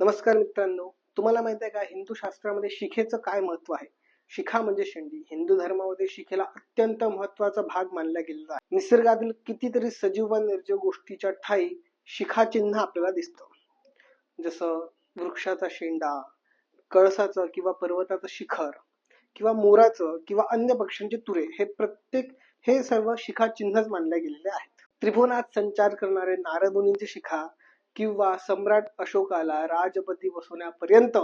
नमस्कार मित्रांनो तुम्हाला माहीत आहे का हिंदू शास्त्रामध्ये शिखेचं काय महत्त्व आहे? शिखा म्हणजे शेंडी. हिंदू धर्मामध्ये शिखेला अत्यंत महत्त्वाचा भाग मानला गेलेला आहे. निसर्गातील कितीतरी सजीव व निर्जीव गोष्टीच्या ठाई शिखा चिन्ह आपल्याला दिसतं. जसं वृक्षाचा शेंडा कळसाचं किंवा पर्वताचं शिखर किंवा मोराचं किंवा अन्य पक्ष्यांचे तुरे हे प्रत्येक हे सर्व शिखा चिन्हच मानल्या गेलेले आहेत. त्रिभुवनात संचार करणारे नारदमुनींचे शिखा किंवा सम्राट अशोकाला राजपती बसवण्यापर्यंत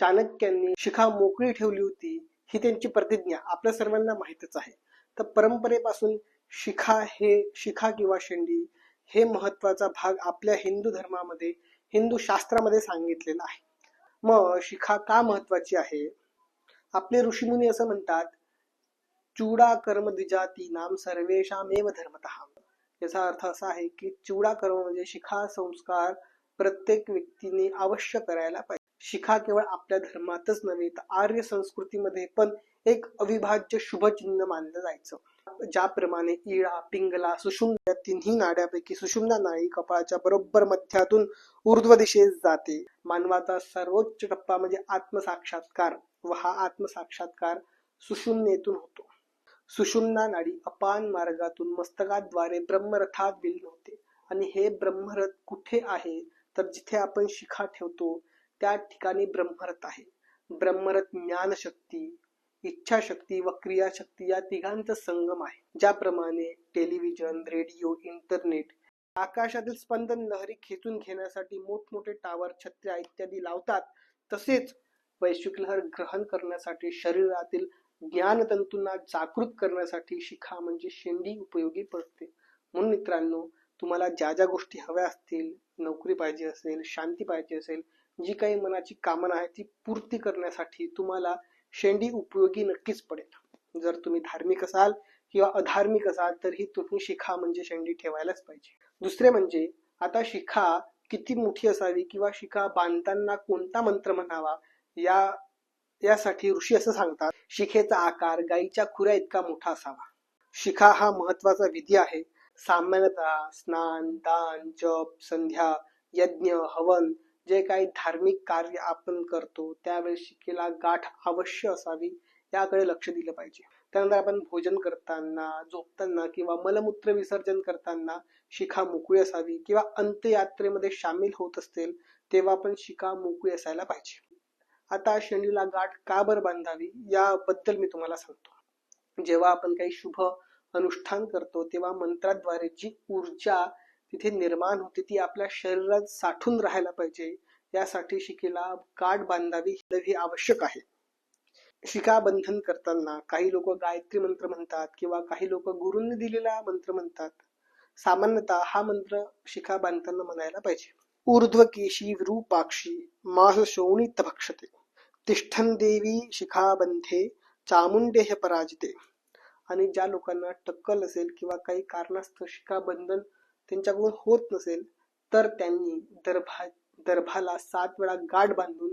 चाणक्यांनी शिखा मोकळी ठेवली होती ही त्यांची प्रतिज्ञा आपल्या सर्वांना माहितच आहे. तर परंपरेपासून शिखा हे शिखा किंवा शेंडी हे महत्त्वाचा भाग आपल्या हिंदू धर्मामध्ये हिंदू शास्त्रामध्ये सांगितलेला आहे. मग शिखा का महत्वाची आहे? आपले ऋषीमुनी असं म्हणतात चूडा कर्म द्विजाती नाम सर्वेशामेव धर्मतः. याचा अर्थ असा आहे की चिवडा कर्म म्हणजे शिखा संस्कार प्रत्येक व्यक्तीने अवश्य करायला पाहिजे. शिखा केवळ आपल्या धर्मातच नव्हे तर आर्य संस्कृतीमध्ये पण एक अविभाज्य शुभचिन्ह मानलं जायचं. ज्याप्रमाणे इळा पिंगला सुषुम्न या तिन्ही नाड्यापैकी सुषुम्ना नाळी कपाळाच्या बरोबर मध्यातून ऊर्ध्व दिशेस जाते. मानवाचा सर्वोच्च टप्पा म्हणजे आत्मसाक्षात्कार व हा आत्मसाक्षात्कार सुषुम्नेतून होतो. सुषुम्ना नाडी अपान मार्गातून मस्तकाद्वारे ब्रह्मरथात विलीन होते. आणि हे ब्रह्मरथ कुठे आहे? तर जिथे आपण शिखा ठेवतो त्या ठिकाणी ब्रह्मरथ आहे. ब्रह्मरथ ज्ञानशक्ती इच्छाशक्ती व क्रियाशक्ती या तिघांचा संगम आहे. ज्याप्रमाणे टेलिव्हिजन रेडिओ इंटरनेट आकाशातील स्पंदन लहरी खेचून घेण्यासाठी मोठमोठे टावर छत्र्या इत्यादी लावतात तसेच वैश्विक लहर ग्रहण करण्यासाठी शरीरातील ज्ञानतंतूंना जागृत करण्यासाठी शिखा म्हणजे शेंडी उपयोगी पडते. म्हणून मित्रांनो तुम्हाला ज्या ज्या गोष्टी हव्या असतील नोकरी पाहिजे असेल शांती पाहिजे असेल जी काही मनाची कामना आहे ती पूर्ती करण्यासाठी तुम्हाला शेंडी उपयोगी नक्कीच पडेल. जर तुम्ही धार्मिक असाल किंवा अधार्मिक असाल तरीही तुम्ही शिखा म्हणजे शेंडी ठेवायलाच पाहिजे. दुसरे म्हणजे आता शिखा किती मोठी असावी किंवा शिखा बांधताना कोणता मंत्र म्हणावा या यासाठी ऋषी असं सांगतात शिखेचा आकार गाईच्या खुऱ्या इतका मोठा असावा. शिखा हा महत्त्वाचा विधी आहे. सामान्यतः स्नान दान जप संध्या यज्ञ हवन जे काही धार्मिक कार्य आपण करतो त्यावेळी शिखेला गाठ अवश्य असावी याकडे लक्ष दिलं पाहिजे. त्यानंतर आपण भोजन करताना झोपताना किंवा मलमूत्र विसर्जन करताना शिखा मोकळी असावी किंवा अंत्ययात्रेमध्ये सामील होत असतील तेव्हा पण शिखा मोकळी असायला पाहिजे. आता शनीला गाठ का बर बांधावी याबद्दल मी तुम्हाला सांगतो. जेव्हा आपण काही शुभ अनुष्ठान करतो तेव्हा मंत्राद्वारे जी ऊर्जा तिथे निर्माण होते ती आपल्या शरीरात साठून राहायला पाहिजे. यासाठी शिकेला गाठ बांधावी ही आवश्यक आहे. शिका बंधन करताना काही लोक गायत्री मंत्र म्हणतात किंवा काही लोक गुरुंनी दिलेला मंत्र म्हणतात. सामान्यतः हा मंत्र शिखा बांधताना म्हणायला पाहिजे. ऊर्ध्व केशी रूपाक्षी मास शोणित भक्षते तिष्ठन देवी शिखाबंधे चामुंडे पराजिते. आणि ज्या लोकांना टक्कल असेल किंवा काही कारणास्तव शिखाबंधन त्यांच्याकडून होत नसेल तर त्यांनी दर्भा दर्भाला सात वेळा गाठ बांधून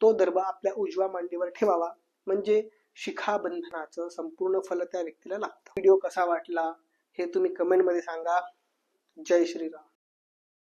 तो दर्भ आपल्या उजव्या मांडीवर ठेवावा. म्हणजे शिखाबंधनाचं संपूर्ण फल त्या व्यक्तीला लागतं. व्हिडिओ कसा वाटला हे तुम्ही कमेंटमध्ये सांगा. जय श्रीराम.